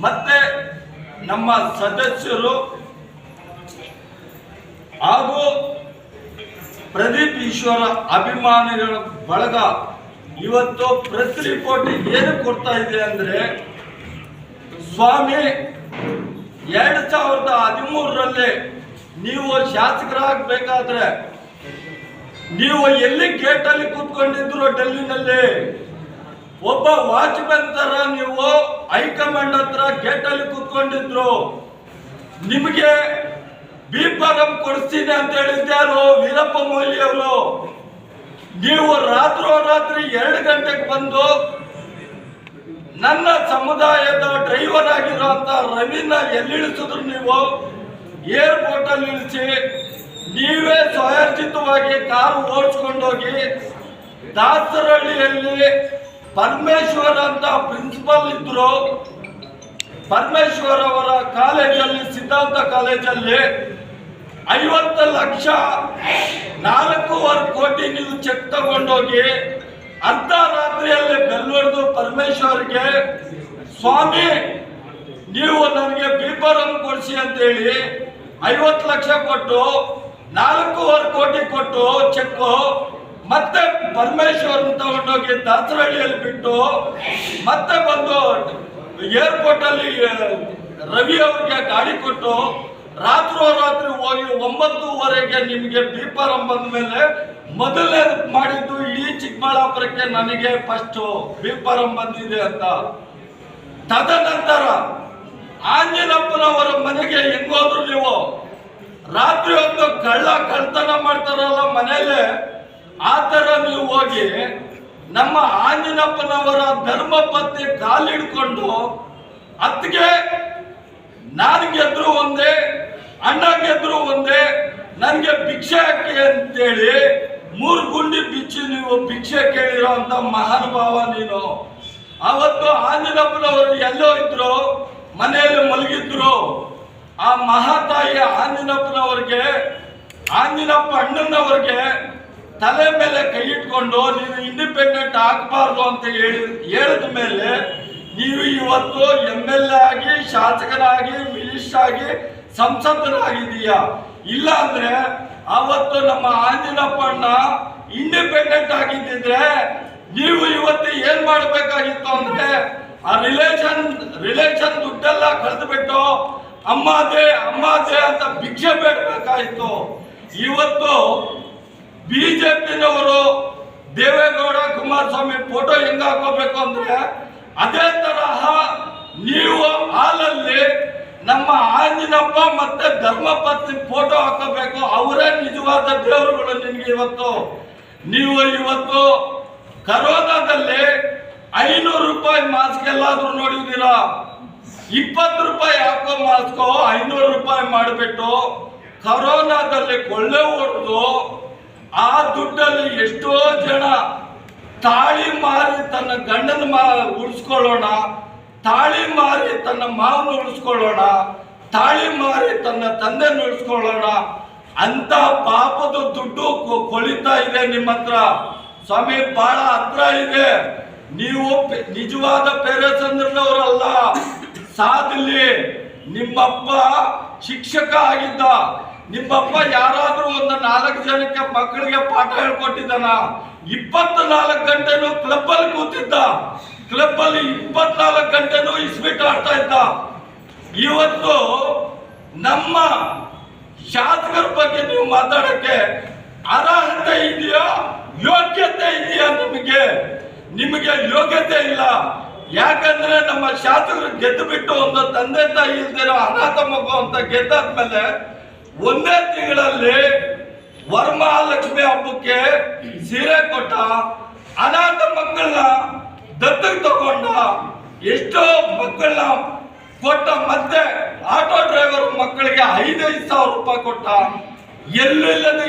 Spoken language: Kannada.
ಮತ್ತೆ ನಮ್ಮ ಸದಸ್ಯರು ಹಾಗೂ ಪ್ರದೀಪ್ ಈಶ್ವರ ಅಭಿಮಾನಿಗಳ ಬಳಗ ಇವತ್ತು ಪ್ರೆಸ್ ರಿಪೋರ್ಟ್ ಏನು ಕೊಡ್ತಾ ಇದೆ ಅಂದ್ರೆ ಸ್ವಾಮಿ, ಎರಡ್ ಸಾವಿರದ ಹದಿಮೂರರಲ್ಲಿ ನೀವು ಶಾಸಕರಾಗಬೇಕಾದ್ರೆ ನೀವು ಎಲ್ಲಿ ಗೇಟಲ್ಲಿ ಕೂತ್ಕೊಂಡಿದ್ರು ಡೆಲ್ಲಿನಲ್ಲಿ ಒಬ್ಬ ವಾಚ್ಮನ್ ತರ ನೀವು ಹೈಕಮಾಂಡ್ ಹತ್ರ ಗೇಟಲ್ಲಿ ಕೂತ್ಕೊಂಡಿದ್ರು. ನಿಮಗೆ ಬಿ ಫಾರಂ ಕೊಡಿಸ್ತೀನಿ ಅಂತ ಹೇಳಿದ್ದೆ ಯಾರು ವೀರಪ್ಪ ಮೊಯ್ಲಿ ಅವರು. ನೀವು ರಾತ್ರೋರಾತ್ರಿ ಎರಡು ಗಂಟೆಗೆ ಬಂದು ನನ್ನ ಸಮುದಾಯದ ಡ್ರೈವರ್ ಆಗಿರುವಂತ ರವಿನ ಎಲ್ಲಿಳಿಸಿದ್ರು ನೀವು? ಏರ್ಪೋರ್ಟ್ ಅಲ್ಲಿ ಇಳಿಸಿ. ನೀವೇ ಸ್ವಯರ್ಜಿತವಾಗಿ ಕಾರು ಓಡಿಸ್ಕೊಂಡೋಗಿ ದಾಸರಹಳ್ಳಿಯಲ್ಲಿ ಪರಮೇಶ್ವರ್ ಅಂತ ಪ್ರಿನ್ಸಿಪಾಲ್ ಇದ್ರು. ಪರಮೇಶ್ವರ್ ಅವರ ಕಾಲೇಜಲ್ಲಿ, ಸಿದ್ಧಾಂತ ಕಾಲೇಜಲ್ಲಿ ಐವತ್ತು ಲಕ್ಷ ನಾಲ್ಕೂವರೆ ಕೋಟಿ ನೀವು ಚೆಕ್ ತಗೊಂಡೋಗಿ ಅರ್ಧ ರಾತ್ರಿಯಲ್ಲಿ ಬೆಲ್ವಡ್ದು ಪರಮೇಶ್ವರ್ಗೆ, ಸ್ವಾಮಿ, ನೀವು ನನಗೆ ಪೇಪರನ್ನು ಕೊಡಿಸಿ ಅಂತೇಳಿ ಐವತ್ತು ಲಕ್ಷ ಕೊಟ್ಟು ನಾಲ್ಕೂವರೆ ಕೋಟಿ ಕೊಟ್ಟು ಚೆಕ್ ಮತ್ತೆ ಪರಮೇಶ್ವರ್ ತಗೊಂಡೋಗಿ ದಾಸರಹಳ್ಳಿಯಲ್ಲಿ ಬಿಟ್ಟು ಮತ್ತೆ ಬಂದು ಏರ್ಪೋರ್ಟ್ ಅಲ್ಲಿ ರವಿ ಅವ್ರಿಗೆ ಗಾಡಿ ಕೊಟ್ಟು ರಾತ್ರೋರಾತ್ರಿ ಹೋಗಿ ಒಂಬತ್ತುವರೆಗೆ ನಿಮಗೆ ಬೀಪರಂ ಬಂದ ಮೇಲೆ ಮೊದಲೇ ಮಾಡಿದ್ದು ಇಡೀ ಚಿಕ್ಕಬಳ್ಳಾಪುರಕ್ಕೆ ನನಗೆ ಫಸ್ಟ್ ಬೀಪರಂ ಬಂದಿದೆ ಅಂತ. ತದನಂತರ ಆಂಜನಪ್ಪನವರ ಮನೆಗೆ ಹೆಂಗೋದ್ರು ನೀವು ರಾತ್ರಿ ಹೊತ್ತು ಕಳ್ಳ ಕಳ್ತನ ಮಾಡ್ತಾರಲ್ಲ ಮನೇಲೆ ಆ ತರ ನೀವು ಹೋಗಿ ನಮ್ಮ ಆಂಜನಪ್ಪನವರ ಧರ್ಮಪತ್ನಿ ಕಾಲಿಡ್ಕೊಂಡು ಅತ್ತಿಗೆ ನಾನು ಗೆದ್ರು ಒಂದೇ, ಅಣ್ಣ ಗೆದ್ರು ಒಂದೇ, ನನಗೆ ಭಿಕ್ಷೆ ಹಾಕಿ ಅಂತೇಳಿ ಮೂರು ಗುಂಡಿ ಬಿಚ್ಚಿ ನೀವು ಭಿಕ್ಷೆ ಕೇಳಿರೋ ಅಂತ ಮಹಾನುಭಾವ ನೀನು. ಅವತ್ತು ಆಂಜನಪ್ಪನವರು ಎಲ್ಲೋ ಇದ್ರು, ಮನೆಯಲ್ಲಿ ಮಲಗಿದ್ರು. ಆ ಮಹಾತಾಯಿ ಆಂಜನಪ್ಪನವ್ರಿಗೆ, ಆಂಜನಪ್ಪ ಅಣ್ಣನವ್ರಿಗೆ ತಲೆ ಮೇಲೆ ಕೈ ಇಟ್ಕೊಂಡು ನೀನು ಇಂಡಿಪೆಂಡೆಂಟ್ ಆಗಬಾರ್ದು ಅಂತ ಹೇಳಿ, ಹೇಳಿದ ಮೇಲೆ ನೀವು ಇವತ್ತು ಎಂ ಎಲ್ ಎ ಆಗಿ ಶಾಸಕರಾಗಿ ಮಿನಿಸ್ಟರ್ ಆಗಿ ಸಂಸದರಾಗಿದ್ದೀಯಾ? ಇಲ್ಲ ಅಂದ್ರೆ ಅವತ್ತು ನಮ್ಮ ಆಂಜನಪ್ಪ ಅಣ್ಣ ಇಂಡಿಪೆಂಡೆಂಟ್ ಆಗಿದ್ದಿದ್ರೆ ನೀವು ಇವತ್ತು ಏನ್ ಮಾಡಬೇಕಾಗಿತ್ತು ಅಂದ್ರೆ ಆ ರಿಲೇಷನ್ ರಿಲೇಷನ್ ದುಡ್ಡೆಲ್ಲ ಕಳೆದ್ಬಿಟ್ಟು ಅಮ್ಮಾದೆ ಅಮ್ಮಾದೆ ಅಂತ ಭಿಕ್ಷೆ ಬೇಡಬೇಕಾಗಿತ್ತು. ಇವತ್ತು ಬಿಜೆಪಿನವರು ದೇವೇಗೌಡ ಕುಮಾರಸ್ವಾಮಿ ಫೋಟೋ ಹೆಂಗ್ ಹಾಕೋಬೇಕು ಅಂದ್ರೆ ಅದೇ ತರಹ ನೀವು ಹಾಲಲ್ಲಿ ನಮ್ಮ ಆಂಜಿನಪ್ಪ ಮತ್ತೆ ಧರ್ಮಪತ್ನಿ ಫೋಟೋ ಹಾಕೋಬೇಕು. ಅವರೇ ನಿಜವಾದ ದೇವರುಗಳು ನಿಮಗೆ ಇವತ್ತು. ನೀವು ಇವತ್ತು ಕರೋನಾದಲ್ಲಿ ಐನೂರು ರೂಪಾಯಿ ಮಾಸ್ಕ್ ಎಲ್ಲಾದ್ರೂ ನೋಡಿದಿರ ಇಪ್ಪತ್ತು ರೂಪಾಯಿ ಹಾಕೋ ಮಾಸ್ಕೋ ಐನೂರು ರೂಪಾಯಿ ಮಾಡಿಬಿಟ್ಟು ಕರೋನಾದಲ್ಲಿ ಕೊಳ್ಳೆ ಹೊಡೆದು ಆ ದುಡ್ಡಲ್ಲಿ ಎಷ್ಟೋ ಜನ ತಾಳಿ ಮಾರಿ ತನ್ನ ಗಂಡನ ಮಾ ಉಳಿಸ್ಕೊಳ್ಳೋಣ, ತಾಳಿ ಮಾರಿ ತನ್ನ ಮಾವನ ಉಳಿಸ್ಕೊಳ್ಳೋಣ, ತಾಳಿ ಮಾರಿ ತನ್ನ ತಂದೆನ ಉಳಿಸ್ಕೊಳ್ಳೋಣ ಅಂತ ಪಾಪದ ದುಡ್ಡು ಕೊಳಿತಾ ಇದೆ ನಿಮ್ಮ ಹತ್ರ. ಸ್ವಾಮಿ ಬಹಳ ಹತ್ರ ಇದೆ. ನೀವು ನಿಜವಾದ ಪೇರಚಂದ್ರನವರಲ್ಲ ಸಾಧಲಿ, ನಿಮ್ಮಪ್ಪ ಶಿಕ್ಷಕ ಆಗಿದ್ದ. ನಿಮ್ಮಪ್ಪ ಯಾರಾದ್ರೂ ಒಂದು ನಾಲ್ಕು ಜನಕ್ಕೆ ಮಕ್ಕಳಿಗೆ ಪಾಠ ಹೇಳ್ಕೊಟ್ಟಿದ್ದಾನ? ಇಪ್ಪತ್ತು ನಾಲ್ಕು ಗಂಟೆನೂ ಕ್ಲಬ್ ಅಲ್ಲಿ ಕೂತಿದ್ದ. ಕ್ಲಬ್ ಅಲ್ಲಿ ಇಪ್ಪತ್ನಾಲ್ಕು ಗಂಟೆನೂ ಇಸ್ಬಿಟ್ ಆಡ್ತಾ ಇದ್ದ. ಇವತ್ತು ನಮ್ಮ ಶಾಸಕರ ಬಗ್ಗೆ ನೀವು ಮಾತಾಡಕ್ಕೆ ಅರ್ಹತೆ ಇದೆಯಾ? ಯೋಗ್ಯತೆ ಇದೆಯಾ ನಿಮಗೆ? ನಿಮಗೆ ಯೋಗ್ಯತೆ ಇಲ್ಲ. ಯಾಕಂದ್ರೆ ನಮ್ಮ ಶಾಸಕರು ಗೆದ್ದು ಬಿಟ್ಟು ಒಂದು ತಂದೆ ತಾಯಿ ಇಲ್ದಿರೋ ಅನಾಥ ಮಗು ಅಂತ ಗೆದ್ದಾದ್ಮೇಲೆ ಒಂದೇ ತಿಂಗಳಲ್ಲಿ ವರಮಹಾಲಕ್ಷ್ಮಿ ಹಬ್ಬಕ್ಕೆ ಸೀರೆ ಕೊಟ್ಟ ಅನಾಥ ಮಕ್ಕಳನ್ನ ದತ್ತಕ್ಕೆ ತಗೊಂಡ ಎಷ್ಟೋ ಮಕ್ಕಳನ್ನ ಕೊಟ್ಟ ಮತ್ತೆ ಆಟೋ ಡ್ರೈವರ್ ಮಕ್ಕಳಿಗೆ ಐದೈದು ಸಾವಿರ ರೂಪಾಯಿ ಕೊಟ್ಟ ಎಲ್ಲೆಲ್ಲದೆ